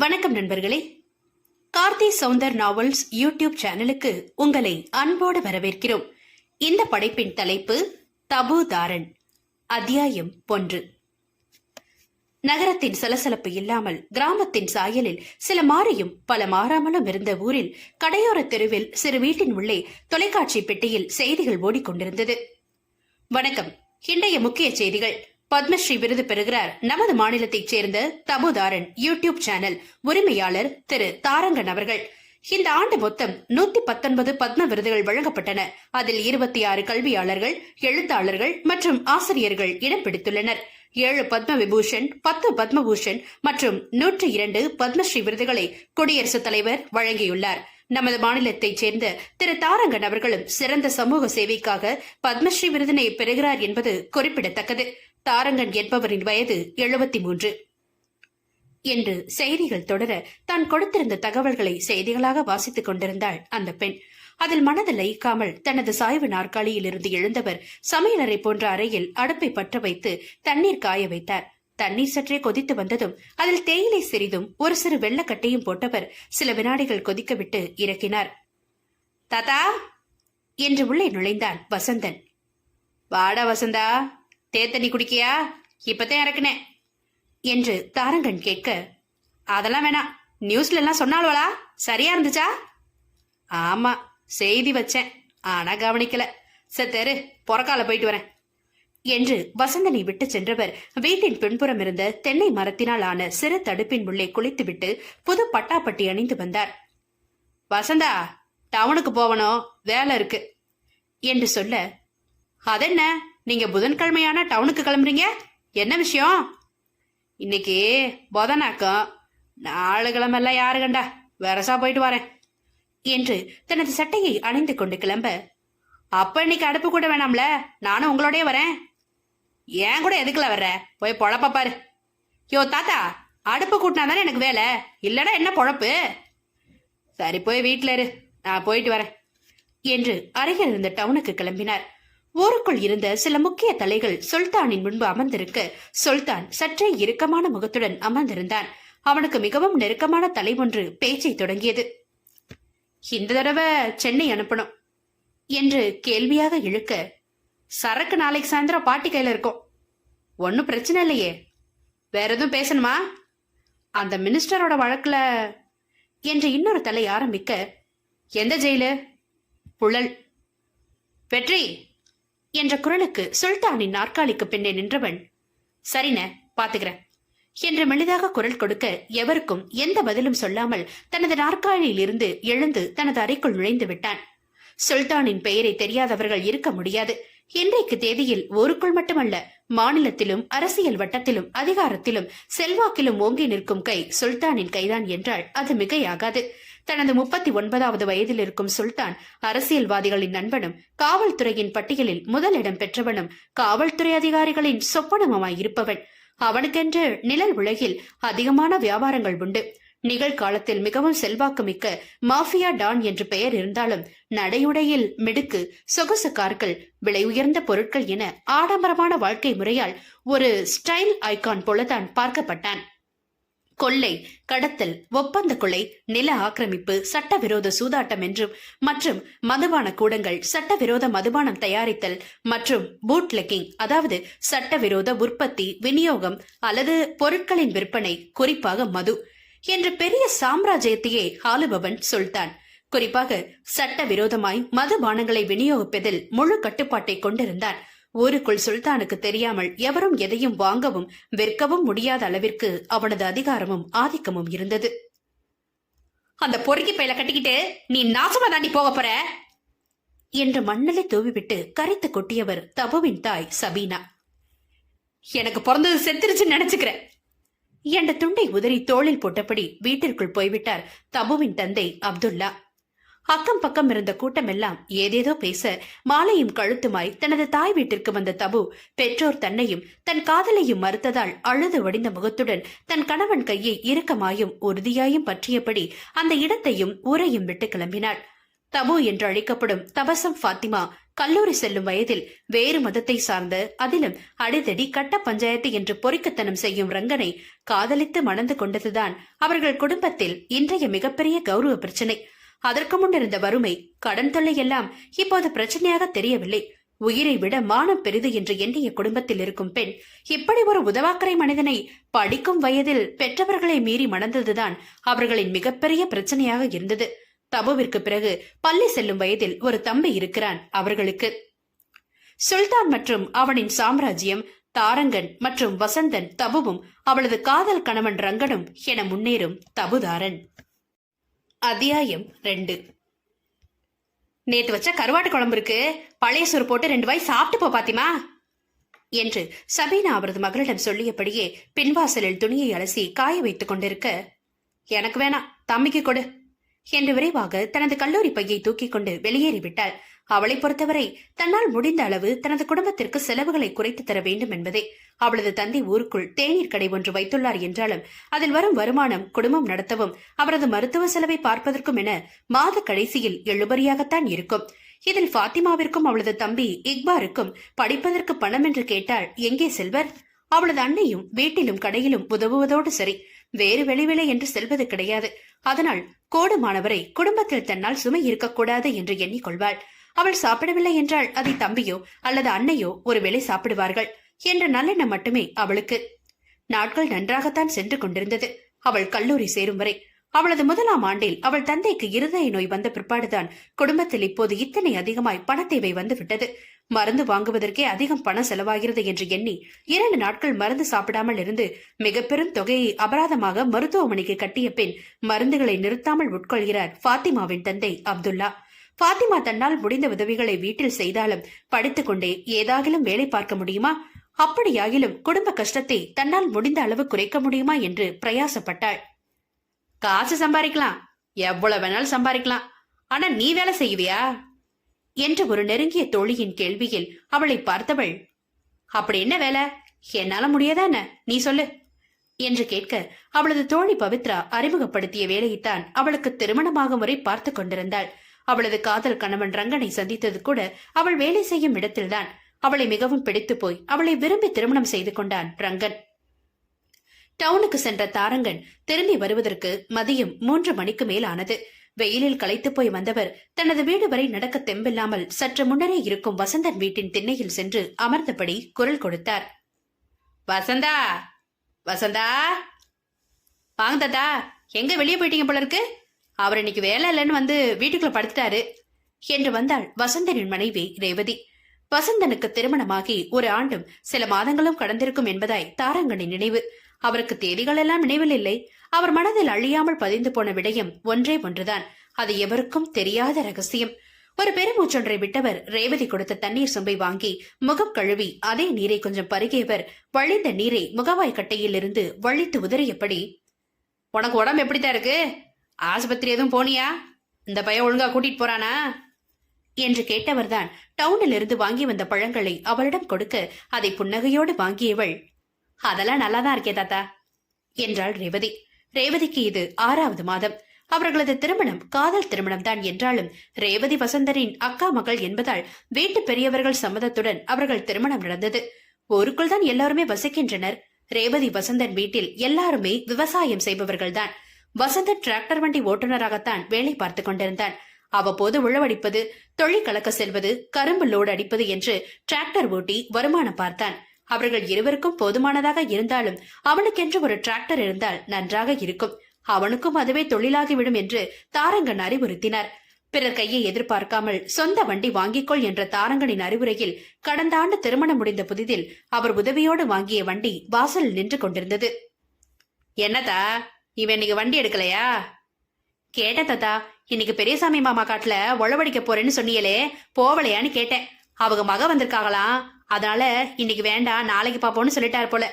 வணக்கம் நண்பர்களே. Karthi Soundar novels YouTube சேனலுக்கு உங்களை அன்போடு வரவேற்கிறோம். இந்த படைப்பின் தலைப்பு தபுதாரன் அத்தியாயம் ஒன்று. நகரத்தின் சலசலப்பு இல்லாமல் கிராமத்தின் சாயலில் சில மாறியும் பல மாறாமலும் இருந்த ஊரில் கடையோர தெருவில் சிறு வீட்டின் உள்ளே தொலைக்காட்சி பெட்டியில் செய்திகள் ஓடிக்கொண்டிருந்தது. வணக்கம். இன்றைய முக்கிய செய்திகள். பத்மஸ்ரீ விருது பெறுகிறார். நமது மாநிலத்தைச் சேர்ந்த தபுதாரன் யூடியூப் சேனல் உரிமையாளர் திரு தாரங்கன் அவர்கள். இந்த ஆண்டு மொத்தம் நூத்தி பத்தொன்பது பத்ம விருதுகள் வழங்கப்பட்டன. அதில் இருபத்தி ஆறு கல்வியாளர்கள் எழுத்தாளர்கள் மற்றும் ஆசிரியர்கள் இடம் பிடித்துள்ளனர். ஏழு பத்ம விபூஷன் பத்து பத்மபூஷன் மற்றும் நூற்றி இரண்டு பத்மஸ்ரீ விருதுகளை குடியரசுத் தலைவர் வழங்கியுள்ளார். நமது மாநிலத்தைச் சேர்ந்த திரு தாரங்கன் அவர்களும் சிறந்த சமூக சேவைக்காக பத்மஸ்ரீ விருதினை பெறுகிறார் என்பது குறிப்பிடத்தக்கது. தாரங்கன் என்பவரின் வயது எழுபத்தி மூன்று என்று செய்திகள் தொடர தான் கொடுத்திருந்த தகவல்களை செய்திகளாக வாசித்துக் கொண்டிருந்தாள் அந்த பெண். அதில் மனது லயிக்காமல் தனது சாய்வு நாற்காலியில் இருந்து எழுந்தவர் சமையலறை போன்ற அறையில் அடுப்பை பற்ற வைத்து தண்ணீர் காய வைத்தார். தண்ணீர் சற்றே கொதித்து வந்ததும் அதில் தேயிலை சிறிதும் ஒரு சிறு வெள்ளக்கட்டையும் போட்டவர் சில வினாடிகள் கொதிக்க விட்டு இறக்கினார். தாத்தா! என்று உள்ளே நுழைந்தான் வசந்தன். வாடா வசந்தா! தேத்தண்ணி குடிக்கியா? இப்பதான் இறக்குனேன். என்று தாரங்கன் கேட்க அதெல்லாம் வேணாம். நியூஸ்ல எல்லாம் சொன்னாலுவலா சரியா இருந்துச்சா? ஆமா செய்தி வச்சேன். ஆனா கவனிக்கல. செத்தேரு பொறக்கால போயிட்டு வரேன். என்று வசந்தனை விட்டு சென்றவர் வீட்டின் பின்புறம் இருந்த தென்னை மரத்தினால் ஆன சிறு தடுப்பின் உள்ளே குளித்துவிட்டு புது பட்டாப்பட்டி அணிந்து வந்தார். வசந்தா டவுனுக்கு போகணும் வேலை இருக்கு. என்று சொல்ல அதென்ன? நீங்க புதன்கிழமையான டவுனுக்கு கிளம்புறீங்க? என்ன விஷயம்? இன்னைக்கு புதனாக்கம் நாலு கிழமெல்லாம் யாரு கண்டா? வெரசா போயிட்டு வரேன். என்று தனது சட்டையை அணிந்து கொண்டு கிளம்ப. அப்ப இன்னைக்கு அடுப்பு கூட வேணாம்ல? நானும் உங்களோடய வரேன். ஏன் கூட எதுக்குல வர்ற? போய் பொழப்ப பாரு. யோ தாத்தா அடுப்பு கூட்டினா தானே எனக்கு வேலை? இல்லடா என்ன பொழப்பு? சரி போய் வீட்டில் இரு. நான் போயிட்டு வரேன். என்று அருகில் இருந்த டவுனுக்கு கிளம்பினார். ஊருக்குள் இருந்த சில முக்கிய தலைகள் சுல்தானின் முன்பு அமர்ந்திருக்க. சுல்தான் சற்றே இறுக்கமான முகத்துடன் அமர்ந்திருந்தான். அவனுக்கு மிகவும் நெருக்கமான தலை ஒன்று பேச்சை தொடங்கியது. இந்த தடவை சென்னை அனுப்பணும் என்று கேள்வியாக இழுக்க சரக்கு நாளைக்கு சாயந்தரம் பாட்டி கையில இருக்கும். ஒன்னும் பிரச்சனை இல்லையே. வேற எதுவும் பேசணுமா? அந்த மினிஸ்டரோட வழக்குல என்று இன்னொரு தலை ஆரம்பிக்க எந்த ஜெயிலு? புழல். வெற்றி. என்ற குரலுக்கு சுல்தானின் நாற்காலிக்கு பின்னே நின்றவன் சரின பாத்துக்கிறேன். என்று மெளிதாக குரல் கொடுக்க எவருக்கும் எந்த பதிலும் சொல்லாமல் தனது நாற்காலியில் இருந்து எழுந்து தனது அறைக்குள் நுழைந்து விட்டான். சுல்தானின் பெயரை தெரியாதவர்கள் இருக்க முடியாது. இன்றைக்கு தேதியில் ஊருக்குள் மட்டுமல்ல மாநிலத்திலும் அரசியல் வட்டத்திலும் அதிகாரத்திலும் செல்வாக்கிலும் ஓங்கி நிற்கும் கை சுல்தானின் கைதான் என்றால் அது மிகையாகாது. தனது முப்பத்தி ஒன்பதாவது வயதில் இருக்கும் சுல்தான் அரசியல்வாதிகளின் நண்பனும் காவல்துறையின் பட்டியலில் முதலிடம் பெற்றவனும் காவல்துறை அதிகாரிகளின் சொப்பனமாய் இருப்பவன் அவனுக்கென்று நிழல் உலகில் அதிகமான வியாபாரங்கள் உண்டு. நிகழ்காலத்தில் மிகவும் செல்வாக்குமிக்க மாஃபியா டான் என்று பெயர் இருந்தாலும் நடையுடையில் மிடுக்கு சொகுசு கார்கள் விலை உயர்ந்த பொருட்கள் என ஆடம்பரமான வாழ்க்கை முறையால் ஒரு ஸ்டைல் ஐகான் போலதான் பார்க்கப்பட்டான். கொள்ளை கடத்தல் ஒப்பந்த கொலை நில ஆக்கிரமிப்பு சட்டவிரோத சூதாட்டம் என்றும் மற்றும் மதுபான கூடங்கள் சட்டவிரோத மதுபானம் தயாரித்தல் மற்றும் பூட்லெக்கிங் அதாவது சட்டவிரோத உற்பத்தி விநியோகம் அல்லது பொருட்களின் விற்பனை குறிப்பாக மது. என்ற பெரிய சாம்ராஜ்யத்தையே ஆளுபவன் சுல்தான். குறிப்பாக சட்ட விரோதமாய் மதுபானங்களை விநியோகிப்பதில் முழு கட்டுப்பாட்டை கொண்டிருந்தான். ஊருக்குள் சுல்தானுக்கு தெரியாமல் எவரும் எதையும் வாங்கவும் விற்கவும் முடியாத அளவிற்கு அவனது அதிகாரமும் ஆதிக்கமும் இருந்தது. அந்த பொறுக்கி பையில கட்டிக்கிட்டு நீ நாசமா தாண்டி போக போற? என்று மண்ணலை தூவிவிட்டு கரைத்து கொட்டியவர் தபுவின் தாய் சபீனா. எனக்கு பிறந்தது செத்துருச்சுன்னு நினைச்சுக்கிறேன். என்ற துண்டை உதறி தோளில் போட்டபடி வீட்டிற்குள் போய்விட்டார் தபுவின் தந்தை அப்துல்லா. அக்கம் பக்கம் இருந்த கூட்டமெல்லாம் ஏதேதோ பேச மாலையும் கழுத்துமாய் தனது தாய் வீட்டிற்கு வந்த தபு பெற்றோர் தன்னையும் தன் காதலையும் மறுத்ததால் அழுது வடிந்த முகத்துடன் தன் கணவன் கையை இறுக்கமாயும் உறுதியாயும் பற்றியபடி அந்த இடத்தையும் ஊரையும் விட்டு கிளம்பினாள். தபு என்று அழைக்கப்படும் தபசம் ஃபாத்திமா கல்லூரி செல்லும் வயதில் வேறு மதத்தை சார்ந்த அதிலும் அடிதடி கட்ட பஞ்சாயத்து என்று பொறிக்கத்தனம் செய்யும் ரங்கனை காதலித்து மணந்து கொண்டதுதான் அவர்கள் குடும்பத்தில் இன்றைய மிகப்பெரிய கௌரவ பிரச்சனை. அதற்கு முன்னிருந்த வறுமை கடன் தொல்லை எல்லாம் இப்போது பிரச்சனையாக தெரியவில்லை. உயிரை விட மானம் பெரிது என்று எண்ணிய குடும்பத்தில் இருக்கும் பெண் இப்படி ஒரு உதவாக்கரை மனிதனை படிக்கும் வயதில் பெற்றவர்களை மீறி மணந்ததுதான் அவர்களின் மிகப்பெரிய பிரச்சனையாக இருந்தது. தபுவிற்கு பிறகு பள்ளி செல்லும் வயதில் ஒரு தம்பி இருக்கிறான் அவர்களுக்கு. சுல்தான் மற்றும் அவனின் சாம்ராஜ்யம் தாரங்கன் மற்றும் வசந்தன் தபுவும் அவளது காதல் கணவன் ரங்கனும் என முன்னேறும் தபுதாரன். அத்தியாயம் ரெண்டு. நேத்து வச்ச கருவாட்டு குழம்பு இருக்கு. பழைய சோறு போட்டு ரெண்டு வாய் சாப்பிட்டு போ பாத்திமா. என்று சபீனா அவரது மகளிடம் சொல்லியபடியே பின்வாசலில் துணியை அலசி காய வைத்துக் கொண்டிருக்க எனக்கு வேணாம் தம்பிக்கு கொடு. என்று விரைவாக தனது கல்லூரி பையை தூக்கிக் கொண்டு வெளியேறிவிட்டாள். அவளை பொறுத்தவரை தன்னால் முடிந்த அளவு தனது குடும்பத்திற்கு செலவுகளை குறைத்து தர வேண்டும் என்பதே. அவளது தந்தை ஊருக்குள் தேநீர் கடை ஒன்று வைத்துள்ளார் என்றாலும் அதில் வரும் வருமானம் குடும்பம் நடத்தவும் அவரது மருத்துவ செலவை பார்ப்பதற்கும் என மாத கடைசியில் எழுபறியாகத்தான் இருக்கும். இதில் பாத்திமாவிற்கும் அவளது தம்பி இக்பாருக்கும் படிப்பதற்கு பணம் என்று கேட்டால் எங்கே செல்வர்? அவளது அன்னையும் வீட்டிலும் கடையிலும் உதவுவதோடு சரி. வேறு வெளிவில்லை என்று செல்வது கிடையாது. அதனால் கோடுமானவரை குடும்பத்தில் தன்னால் சுமை இருக்கக்கூடாது என்று எண்ணிக்கொள்வாள். அவள் சாப்பிடவில்லை என்றால் அதை தம்பியோ அல்லது அன்னையோ ஒருவேளை சாப்பிடுவார்கள் என்ற நல்லெண்ணம் மட்டுமே அவளுக்கு. நாட்கள் நன்றாகத்தான் சென்று கொண்டிருந்தது. அவள் கல்லூரி சேரும் வரை. அவளது முதலாம் ஆண்டில் அவள் தந்தைக்கு இருதய நோய் வந்த பிற்பாடுதான் குடும்பத்தில் இப்போது இத்தனை அதிகமாய் பணத்தேவை வந்துவிட்டது. மருந்து வாங்குவதற்கே அதிகம் பணம் செலவாகிறது என்று எண்ணி இரண்டு நாட்கள் மருந்து சாப்பிடாமல் இருந்து மிக பெரும் தொகையை அபராதமாக மருத்துவமனைக்கு கட்டிய பின் மருந்துகளை நிறுத்தாமல் உட்கொள்கிறார் பாத்திமாவின் தந்தை அப்துல்லா. பாத்திமா தன்னால் முடிந்த உதவிகளை வீட்டில் செய்தாலும் படித்துக்கொண்டே ஏதாகிலும் வேலை பார்க்க முடியுமா? அப்படியாகிலும் குடும்ப கஷ்டத்தை தன்னால் முடிந்த அளவு குறைக்க முடியுமா என்று பிரயாசப்பட்டாள். காசு சம்பாதிக்கலாம் எவ்வளவு வேணாலும் சம்பாதிக்கலாம். ஆனா நீ வேலை செய்வியா? என்ற ஒரு நெருங்கிய தோழியின் கேள்வியில் அவளை பார்த்தவள் அப்படி என்ன வேலை? என்னால முடியாதான நீ சொல்லு. என்று கேட்க அவளது தோழி பவித்ரா அறிமுகப்படுத்திய வேலையைத்தான் அவளுக்கு திருமணமாக முறை பார்த்து கொண்டிருந்தாள். அவளது காதல் கணவன் ரங்கனை சந்தித்தது கூட அவள் வேலை செய்யும் இடத்தில்தான். அவளை மிகவும் பிடித்து போய் அவளை விரும்பி திருமணம் செய்து கொண்டான் ரங்கன். டவுனுக்கு சென்ற தாரங்கன் திரும்பி வருவதற்கு மதியம் மூன்று மணிக்கு மேல் ஆனது வெயிலில் களைத்து போய் வந்தவர் தனது வீடு வரை நடக்க தெம்பில்லாமல் சற்று முன்னரே இருக்கும் வசந்தன் வீட்டின் திண்ணையில் சென்று அமர்ந்தபடி குரல் கொடுத்தார். வசந்தா! வசந்தா! வாங்க தாத்தா. எங்க வெளியே போயிட்டீங்க போல இருக்கு? அவர் இன்னைக்கு வேலை இல்லைன்னு வந்து வீட்டுக்குள்ள படுத்துட்டாரு என்று வந்தாள் வசந்தனின் மனைவி ரேவதி. வசந்தனுக்கு திருமணமாகி ஒரு ஆண்டும் சில மாதங்களும் கடந்திருக்கும் என்பதாய் தாரங்கனின் நினைவு. அவருக்கு தேதிகள் எல்லாம் நினைவில் இல்லை. அவர் மனதில் அழியாமல் பதிந்து போன விடயம் ஒன்றே ஒன்றுதான். அது எவருக்கும் தெரியாத ரகசியம். ஒரு பெருமூச்சொன்றை விட்டவர் ரேவதி கொடுத்த தண்ணீர் சொம்பை வாங்கி முகம் கழுவி அதே நீரை கொஞ்சம் பருகியவர் வழிந்த நீரை முகவாய் கட்டையில் இருந்து வழித்து உதறியபடி உனக்கு உடம்பு எப்படித்தான் இருக்கு? ஆஸ்பத்திரி எதுவும் போனியா? இந்த பையன் ஒழுங்கா கூட்டிட்டு போறானா? என்று கேட்டவர்தான் டவுனில் இருந்து வாங்கி வந்த பழங்களை அவளிடம் கொடுக்க அதை புன்னகையோடு வாங்கியவள் அதெல்லாம் நல்லாதான் இருக்கே தாத்தா என்றாள் ரேவதி. ரேவதிக்கு இது ஆறாவது மாதம். அவர்களது திருமணம் காதல் திருமணம் தான் என்றாலும் ரேவதி வசந்தரின் அக்கா மகள் என்பதால் வீட்டு பெரியவர்கள் சம்மதத்துடன் அவர்கள் திருமணம் நடந்தது. ஊருக்குள் தான் எல்லாருமே வசிக்கின்றனர். ரேவதி வசந்தன் வீட்டில் எல்லாருமே விவசாயம் செய்பவர்கள்தான் வசந்தன் டிராக்டர் வண்டி ஓட்டுநராகத்தான் வேலை பார்த்து கொண்டிருந்தான். அவ்வப்போது உழவடிப்பது தொழில் கலக்க செல்வது கரும்பு லோடு அடிப்பது என்று டிராக்டர் ஓட்டி வருமானம் பார்த்தான். அவர்கள் இருவருக்கும் போதுமானதாக இருந்தாலும் அவனுக்கென்று ஒரு டிராக்டர் இருந்தால் நன்றாக இருக்கும். அவனுக்கும் அதுவே தொழிலாகிவிடும் என்று தாரங்கன் அறிவுறுத்தினார். பிறர் கையை எதிர்பார்க்காமல் சொந்த வண்டி வாங்கிக்கொள் என்ற தாரங்கனின் அறிவுரையில் கடந்த ஆண்டு திருமணம் முடிந்த புதிதில் அவர் உதவியோடு வாங்கிய வண்டி வாசலில் நின்று கொண்டிருந்தது. என்னதா இவன் இன்னைக்கு வண்டி எடுக்கலையா? கேட்ட தாத்தா. இன்னைக்கு பெரியசாமி மாமா காட்டுல உழவடிக்க போறேன்னு சொன்னியலே போவலையான்னு கேட்டேன். அவங்க மக வந்திருக்காங்களாம் அதனால இன்னைக்கு வேண்டாம் நாளைக்கு பாப்போம்னு சொல்லிட்டாரு போல.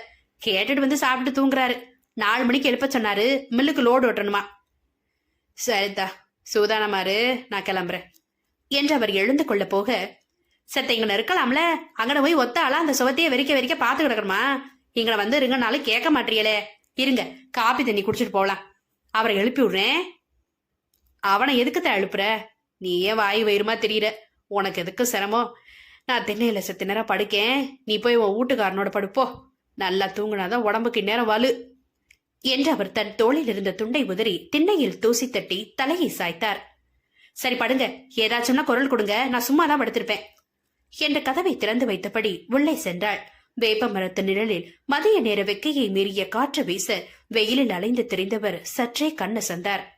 கேட்டுட்டு வந்து சாப்பிட்டு தூங்குறாரு. நாலு மணிக்கு எழுப்ப சொன்னாரு. மில்லுக்கு லோடு ஓட்டணுமா? சரிதா சூதானமாரு நான் கிளம்புறேன். என்று அவர் எழுந்து கொள்ள போக சத்த இங்க இருக்கலாம்ல? அங்கே போய் ஒத்தாளா அந்த சுவத்தையே வெறிக்க வெறிக்க பார்த்து கிடக்கணுமா? இங்களை வந்து இருங்கனாலும் கேட்க மாட்டீங்களே. இருங்க காப்பி தண்ணி குடிச்சிட்டு போகலாம் அவரை எழுப்பி விடுறேன். அவனை எதுக்குத்தான் எழுப்புற? நீ ஏன் வாய் வயிறுமா தெரியுற. உனக்கு எதுக்கு சிரமம்? நான் திண்ணையில செத்து நேரம் படுக்கேன். நீ போய் உன் வீட்டுக்காரனோட படுப்போ நல்லா தூங்கினாதான் உடம்புக்கு நேரம் வலு என்று அவர் தன் தோளில் இருந்த துண்டை உதறி திண்ணையில் தூசி தட்டி தலையை சாய்த்தார். சரி படுங்க. ஏதாச்சும்னா குரல் கொடுங்க. நான் சும்மா தான் படுத்திருப்பேன். என்ற கதவை திறந்து வைத்தபடி உள்ளே சென்றாள். வேப்ப மரத்து நிழலில் மதிய நேர வெக்கையை மீறிய காற்று வீச வெயிலில் அலைந்து திரிந்தவர் சற்றே கண்ணு சந்தார்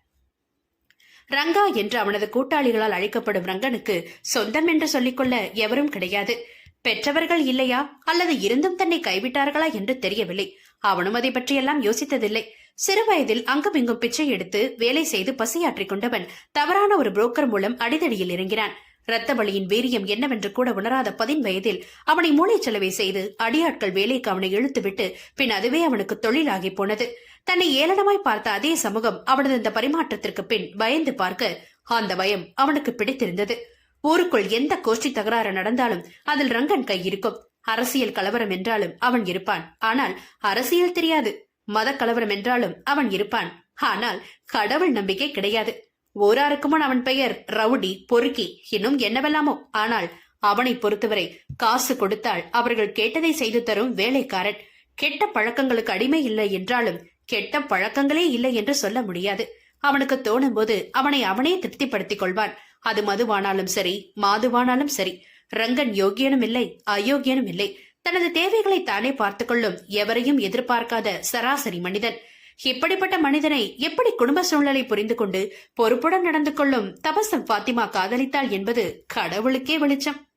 ரங்கா என்று அவனது கூட்டாளிகளால் அழைக்கப்படும் ரங்கனுக்கு சொந்தம் என்று சொல்லிக்கொள்ள எவரும் கிடையாது. பெற்றவர்கள் இல்லையா? அல்லது இருந்தும் தன்னை கைவிட்டார்களா என்று தெரியவில்லை. அவனும் அதை பற்றியெல்லாம் யோசித்ததில்லை. சிறுவயதில் அங்குமிங்கும் பிச்சை எடுத்து வேலை செய்து பசியாற்றிக் கொண்டவன் தவறான ஒரு புரோக்கர் மூலம் அடிதடியில் இறங்கினான். இரத்த வழியின் வீரியம் என்னவென்று கூட உணராத பதின் வயதில் அவனை மூளைச்சலவை செய்து அடியாட்கள் வேலைக்கு அவனை இழுத்துவிட்டு பின் அதுவே அவனுக்கு தொழிலாகி போனது. தன்னை ஏளனமாய் பார்த்த அதே சமூகம் அவனது இந்த பரிமாற்றத்திற்கு பின் பயந்து பார்க்க அந்த பயம் அவனுக்கு பிடித்திருந்தது. ஊருக்குள் எந்த கோஷ்டி தகராறு நடந்தாலும் அதில் ரங்கன் கை இருக்கும். அரசியல் கலவரம் என்றாலும் அவன் இருப்பான். ஆனால் அரசியல் தெரியாது. மத கலவரம் என்றாலும் அவன் இருப்பான். ஆனால் கடவுள் நம்பிக்கை கிடையாது. ஓராருக்குமன் அவன் பெயர் ரவுடி பொறுக்கி இன்னும் என்னவெல்லாமோ. ஆனால் அவனை பொறுத்தவரை காசு கொடுத்தால் அவர்கள் கேட்டதை செய்து தரும் வேலைக்காரன். கெட்ட பழக்கங்களுக்கு அடிமை இல்லை என்றாலும் கெட்ட பழக்கங்களே இல்லை என்று சொல்ல முடியாது. அவனுக்கு தோணும் போது அவனை அவனே திருப்திப்படுத்திக் கொள்வான். அது மதுவானாலும் சரி மாதுவானாலும் சரி. ரங்கன் யோகியனும் இல்லை அயோக்கியனும் இல்லை. தனது தேவைகளை தானே பார்த்துக் கொள்ளும் எவரையும் எதிர்பார்க்காத சராசரி மனிதன். இப்படிப்பட்ட மனிதனை எப்படி குடும்ப சூழ்நிலை புரிந்து கொண்டு பொறுப்புடன் நடந்து கொள்ளும் தபசம் பாத்திமா காதலித்தாள் என்பது கடவுளுக்கே வெளிச்சம்.